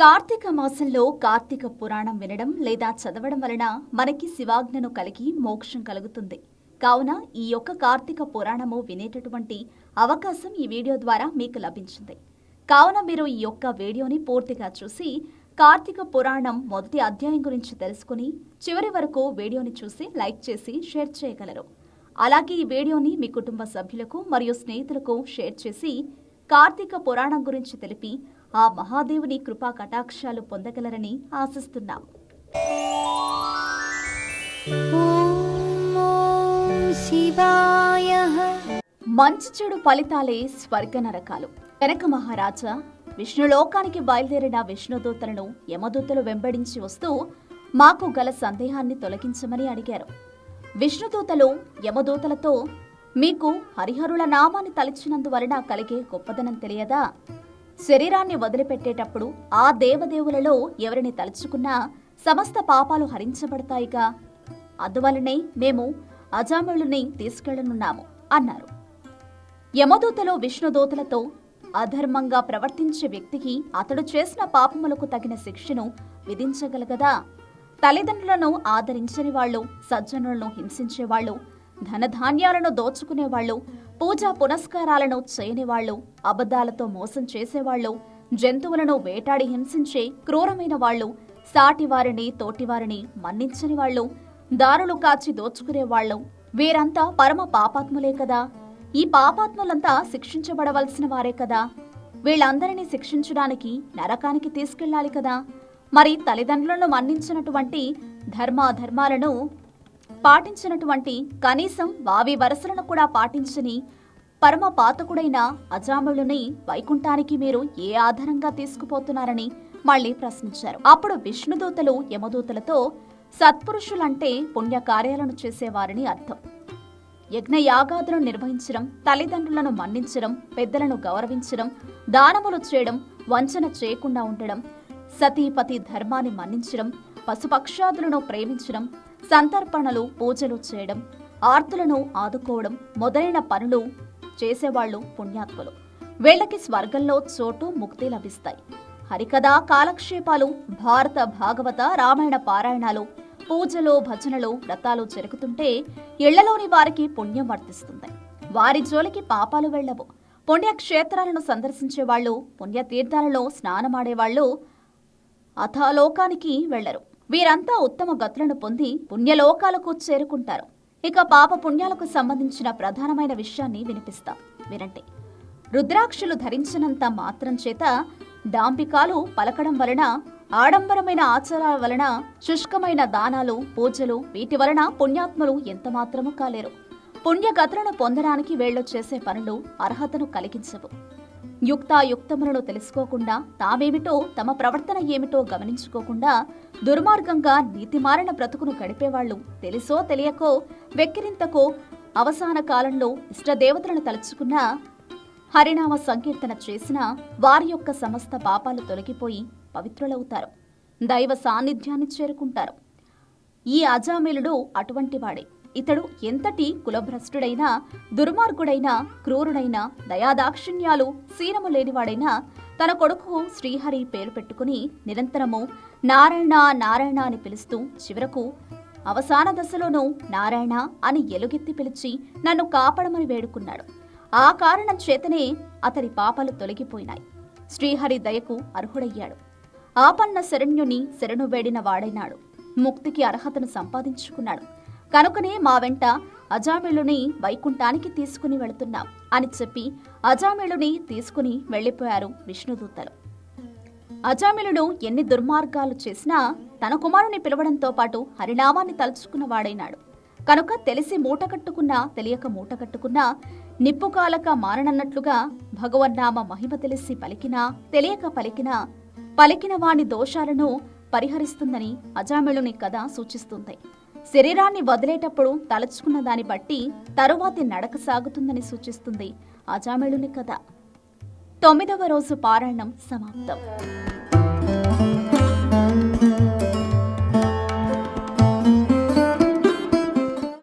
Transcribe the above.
కార్తీక మాసంలో కార్తీక పురాణం వినడం లేదా చదవడం వలన మనకి శివాజ్ఞను కలిగి మోక్షం కలుగుతుంది. కావున ఈ యొక్క కార్తీక పురాణము వినేటటువంటి అవకాశం ఈ వీడియో ద్వారా మీకు లభించింది. కావున మీరు ఈ యొక్క వీడియోని పూర్తిగా చూసి కార్తీక పురాణం మొదటి అధ్యాయం గురించి తెలుసుకుని చివరి వరకు వీడియోని చూసి లైక్ చేసి షేర్ చేయగలరు. అలాగే ఈ వీడియోని మీ కుటుంబ సభ్యులకు మరియు స్నేహితులకు షేర్ చేసి కార్తీక పురాణం గురించి తెలిపి ఆ మహాదేవుని కృపా కటాక్షాలు పొందగలరని ఆశిస్తున్నాం మంచి చెడు ఫలితాలే స్వర్గ నరకాలు కనక మహారాజా విష్ణులోకానికి బయలుదేరిన విష్ణుదూతలను యమదూతలు వెంబడించి వస్తూ మాకు గల సందేహాన్ని తొలగించమని అడిగారు. విష్ణుదూతలు యమదూతలతో మీకు హరిహరుల నామాన్ని తలచినందువలన కలిగే గొప్పదనం తెలియదా? శరీరాన్ని వదిలిపెట్టేటప్పుడు ఆ దేవదేవులలో ఎవరిని తలుచుకున్నా సమస్త పాపాలు హరించబడతాయిగా. అందువలనే మేము అజామళుని తీసుకెళ్ళనున్నాము అన్నారు. యమదూతలో విష్ణుదూతలతో అధర్మంగా ప్రవర్తించే వ్యక్తికి అతడు చేసిన పాపములకు తగిన శిక్షను విధించగలగదా? తల్లిదండ్రులను ఆదరించని వాళ్ళు సజ్జనులను హింసించేవాళ్ళు ధనధాన్యాలను దోచుకునేవాళ్ళు పూజా పునస్కారాలను చేయనివాళ్ళు అబద్ధాలతో మోసం చేసేవాళ్ళు జంతువులను వేటాడి హింసించే క్రూరమైన వాళ్ళు సాటివారిని తోటివారిని మన్నించని వాళ్ళు దారులు కాచి దోచుకునేవాళ్ళు వీరంతా పరమ పాపాత్ములే కదా. ఈ పాపాత్ములంతా శిక్షించబడవలసిన వారే కదా. వీళ్ళందరినీ శిక్షించడానికి నరకానికి తీసుకెళ్ళాలి కదా. మరి తల్లిదండ్రులను మన్నించినటువంటి ధర్మాధర్మాలను పాటించినటువంటి కనీసం వావి వరసలను కూడా పాటించని పరమ పాతకుడైన అజాములుని వైకుంఠానికి మీరు ఏ ఆధారంగా తీసుకుపోతున్నారని మళ్ళీ ప్రశ్నించారు. అప్పుడు విష్ణుదూతలు యమదూతలతో సత్పురుషులంటే పుణ్యకార్యాలను చేసేవారని అర్థం. యజ్ఞయాగాదులను నిర్వహించడం తల్లిదండ్రులను మన్నించడం పెద్దలను గౌరవించడం దానములు చేయడం వంచన చేయకుండా ఉండడం సతీపతి ధర్మాన్ని మన్నించడం పశుపక్షాదులను ప్రేమించడం సంతర్పణలు పూజలు చేయడం ఆర్తులను ఆదుకోవడం మొదలైన పనులు చేసేవాళ్ళు పుణ్యాత్ములు. వీళ్ళకి స్వర్గంలో చోటు ముక్తి లభిస్తాయి. హరికథా కాలక్షేపాలు భారత భాగవత రామాయణ పారాయణాలు పూజలు భజనలు వ్రతాలు జరుగుతుంటే ఇళ్ళలోని వారికి పుణ్యం వర్తిస్తుంది. వారి జోలికి పాపాలు వెళ్ళవు. పుణ్యక్షేత్రాలను సందర్శించే వాళ్ళు పుణ్యతీర్థాలలో స్నానమాడేవాళ్ళు అథాలోకానికి వెళ్ళరు వీరంతా ఉత్తమ గతులను పొంది పుణ్యలోకాలకు చేరుకుంటారు. ఇక పాప పుణ్యాలకు సంబంధించిన ప్రధానమైన విషయాన్ని వినిపిస్తాం. వినండి. రుద్రాక్షలు ధరించినంత మాత్రం చేత డాంబికాలు పలకడం వలన ఆడంబరమైన ఆచారాల వలన శుష్కమైన దానాలు పూజలు వీటి వలన పుణ్యాత్మలు ఎంతమాత్రము కాలేరు. పుణ్యగతులను పొందడానికి వేళ్ళు చేసే పనులు అర్హతను కలిగించవు. యుక్తాయుక్తములను తెలుసుకోకుండా తామేమిటో తమ ప్రవర్తన ఏమిటో గమనించుకోకుండా దుర్మార్గంగా నీతిమారిన బ్రతుకును గడిపేవాళ్ళు తెలుసో తెలియకో వెక్కిరింతకో అవసాన కాలంలో ఇష్టదేవతలను తలుచుకున్నా హరినామ సంకీర్తన చేసిన వారి యొక్క సమస్త పాపాలు తొలగిపోయి పవిత్రులవుతారు. దైవ సాన్నిధ్యాన్ని చేరుకుంటారు. ఈ అజామిలుడు అటువంటివాడే ఇతడు ఎంతటి కులభ్రష్టుడైనా దుర్మార్గుడైనా క్రూరుడైనా దయాదాక్షిణ్యాలు సీనము లేనివాడైనా తన కొడుకు శ్రీహరి పేరు పెట్టుకుని నిరంతరము నారాయణ నారాయణ అని పిలుస్తూ చివరకు అవసాన దశలోనూ నారాయణ అని ఎలుగెత్తి పిలిచి నన్ను కాపాడమని వేడుకున్నాడు. ఆ కారణం చేతనే అతడి పాపాలు తొలగిపోయినాయి. శ్రీహరి దయకు అర్హుడయ్యాడు. ఆపన్న శరణ్యుని శరణు వేడిన వాడైనాడు. ముక్తికి అర్హతను సంపాదించుకున్నాడు. కనుకనే మా వెంట అజామిళుని వైకుంఠానికి తీసుకుని వెళుతున్నాం అని చెప్పి అజామిళుని తీసుకుని వెళ్ళిపోయారు విష్ణుదూతలు. అజామిళుడు ఎన్ని దుర్మార్గాలు చేసినా తన కుమారుని పిలవడంతో పాటు హరినామాన్ని తలుచుకున్న వాడైనాడు. కనుక తెలిసి మూట కట్టుకున్నా తెలియక మూట కట్టుకున్నా నిప్పు కాలక మారనన్నట్లుగా భగవన్నామ మహిమ తెలిసి పలికినా తెలియక పలికినా పలికిన వాని దోషాలను పరిహరిస్తుందని అజామిళుని కథ సూచిస్తుంది. శరీరాన్ని వదిలేటప్పుడు తలచుకున్న దాన్ని బట్టి తరువాతి నడక సాగుతుందని సూచిస్తుంది అజామిళుని కథ. తొమ్మిదవ రోజు పారాయణం సమాప్తం.